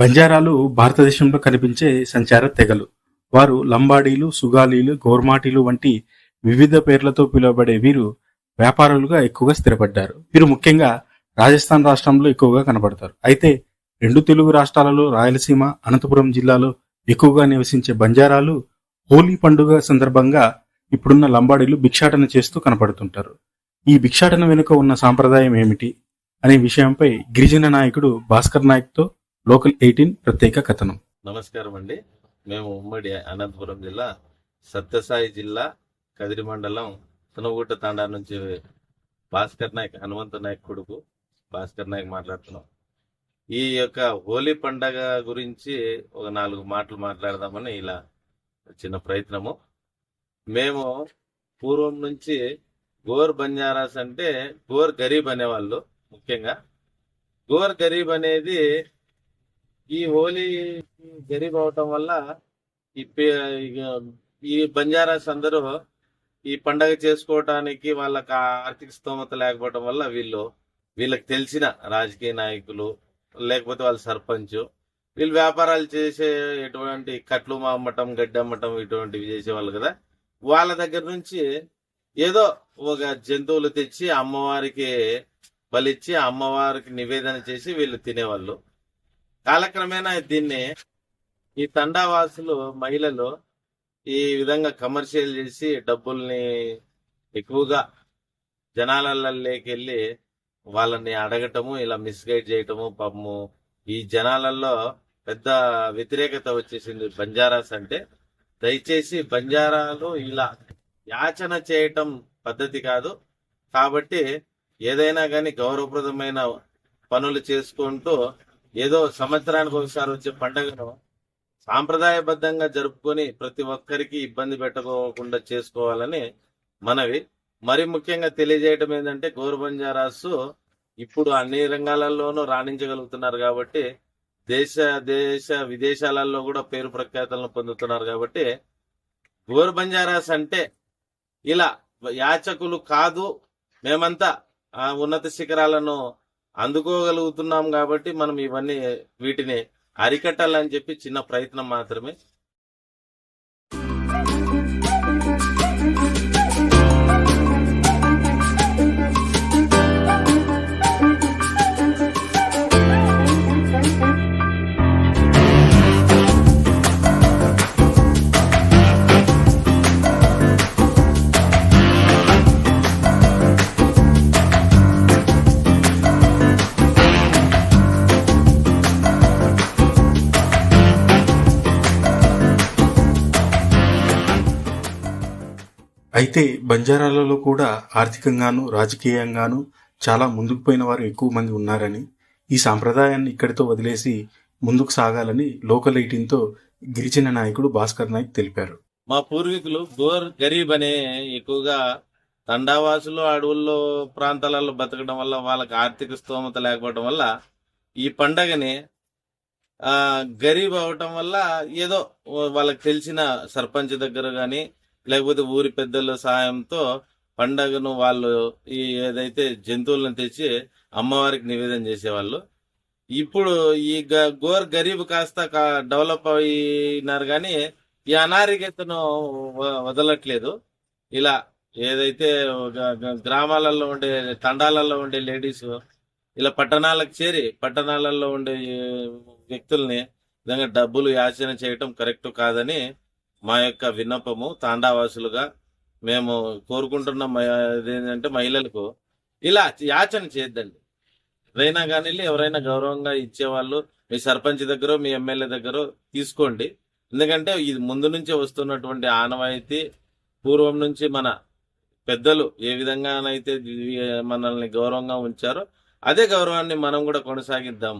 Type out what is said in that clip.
బంజారాలు భారతదేశంలో కనిపించే సంచార తెగలు. వారు లంబాడీలు సుగాలీలు గోర్మాటీలు వంటి వివిధ పేర్లతో పిలువబడే వీరు వ్యాపారులుగా ఎక్కువగా స్థిరపడ్డారు. వీరు ముఖ్యంగా రాజస్థాన్ రాష్ట్రంలో ఎక్కువగా కనబడతారు. అయితే రెండు తెలుగు రాష్ట్రాలలో రాయలసీమ అనంతపురం జిల్లాలో ఎక్కువగా నివసించే బంజారాలు హోలీ పండుగ సందర్భంగా ఇప్పుడున్న లంబాడీలు భిక్షాటన చేస్తూ కనపడుతుంటారు. ఈ భిక్షాటన వెనుక ఉన్న సాంప్రదాయం ఏమిటి అనే విషయంపై గిరిజన నాయకుడు భాస్కర్ నాయక్తో లోకల్ ఎయిటీన్ ప్రత్యేక కథనం. నమస్కారం అండి మేము ఉమ్మడి అనంతపురం జిల్లా సత్యసాయి జిల్లా కదిరి మండలం సునగుట్ట తాండా నుంచి భాస్కర్ నాయక్ హనుమంత నాయక్ కొడుకు భాస్కర్ నాయక్ మాట్లాడుతున్నాం. ఈ యొక్క హోలీ పండగ గురించి ఒక నాలుగు మాటలు మాట్లాడదామని ఇలా చిన్న ప్రయత్నము. మేము పూర్వం నుంచి గోర్ బంజారాస్ అంటే గోర్ గరీబ్ అనేవాళ్ళు ముఖ్యంగా. గోర్ గరీబ్ అనేది ఈ హోలీ గరీబ్ అవటం వల్ల ఈ ఈ బంజారాస్ అందరూ ఈ పండగ చేసుకోవటానికి వాళ్ళకి ఆర్థిక స్తోమత లేకపోవటం వల్ల వీళ్ళు వీళ్ళకి తెలిసిన రాజకీయ నాయకులు లేకపోతే వాళ్ళ సర్పంచ్ వీళ్ళు వ్యాపారాలు చేసే ఎటువంటి కట్లు అమ్మటం గడ్డి అమ్మటం ఇటువంటివి చేసేవాళ్ళు కదా. వాళ్ళ దగ్గర నుంచి ఏదో ఒక జంతువులు తెచ్చి అమ్మవారికి బలిచ్చి అమ్మవారికి నివేదన చేసి వీళ్ళు తినేవాళ్ళు. కాలక్రమేణా దీన్ని ఈ తండావాసులు మహిళలు ఈ విధంగా కమర్షియల్ చేసి డబ్బుల్ని ఎక్కువగా జనాలలోకి వెళ్ళి వాళ్ళని అడగటము ఇలా మిస్గైడ్ చేయటము పాపము. ఈ జనాలలో పెద్ద వ్యతిరేకత వచ్చేసింది బంజారాస్ అంటే. దయచేసి బంజారాలు ఇలా యాచన చేయటం పద్ధతి కాదు. కాబట్టి ఏదైనా కానీ గౌరవప్రదమైన పనులు చేసుకుంటూ ఏదో సంవత్సరానికి ఒకసారి వచ్చే పండుగను సాంప్రదాయబద్ధంగా జరుపుకొని ప్రతి ఒక్కరికి ఇబ్బంది పెట్టకోకుండా చేసుకోవాలని మనవి. మరి ముఖ్యంగా తెలియజేయటం ఏంటంటే గోరుబంజారాసు ఇప్పుడు అన్ని రంగాలలోనూ రాణించగలుగుతున్నారు కాబట్టి దేశ దేశ విదేశాలలో కూడా పేరు ప్రఖ్యాతలను పొందుతున్నారు కాబట్టి గోరు బంజారాస్ అంటే ఇలా యాచకులు కాదు మేమంతా ఆ ఉన్నత శిఖరాలను అందుకోగలుగుతున్నాం కాబట్టి మనం ఇవన్నీ వీటిని అరికట్టాలని చెప్పి చిన్న ప్రయత్నం మాత్రమే అయితే బంజారాలలో కూడా ఆర్థికంగాను రాజకీయంగాను చాలా ముందుకు పోయిన వారు ఎక్కువ మంది ఉన్నారని ఈ సాంప్రదాయాన్ని ఇక్కడితో వదిలేసి ముందుకు సాగాలని లోకల్ ఎయిటీన్తో గిరిజన నాయకుడు భాస్కర్ నాయక్ తెలిపారు. మా పూర్వీకులు గోర్ గరీబ్ అనే ఎక్కువగా తండావాసులు అడవుల్లో ప్రాంతాలలో బతకడం వల్ల వాళ్ళకి ఆర్థిక స్తోమత లేకపోవడం వల్ల ఈ పండగని గరీబ్ అవటం వల్ల ఏదో వాళ్ళకి తెలిసిన సర్పంచ్ దగ్గర కానీ లేకపోతే ఊరి పెద్దల సహాయంతో పండగను వాళ్ళు ఈ ఏదైతే జంతువులను తెచ్చి అమ్మవారికి నివేదన చేసేవాళ్ళు. ఇప్పుడు ఈ గ- గోర్ గరీబ్ కాస్త కా- డెవలప్ అయినారు కానీ ఈ అనారోగ్యతను వ- వదలట్లేదు. ఇలా ఏదైతే గ్రామాలలో ఉండే తండాలలో ఉండే లేడీస్ ఇలా పట్టణాలకు చేరి పట్టణాలలో ఉండే వ్యక్తుల్ని విధంగా డబ్బులు యాచన చేయటం కరెక్ట్ కాదని మా యొక్క విన్నపము తాండావాసులుగా మేము కోరుకుంటున్న ఏంటంటే మహిళలకు ఇలా యాచన చేయొద్దండి. ఎవరైనా కానీ ఎవరైనా గౌరవంగా ఇచ్చేవాళ్ళు మీ సర్పంచ్ దగ్గర మీ ఎమ్మెల్యే దగ్గర తీసుకోండి. ఎందుకంటే ఇది ముందు నుంచే వస్తున్నటువంటి ఆనవాయితీ పూర్వం నుంచి మన పెద్దలు ఏ విధంగానైతే మనల్ని గౌరవంగా ఉంచారో అదే గౌరవాన్ని మనం కూడా కొనసాగిద్దాం.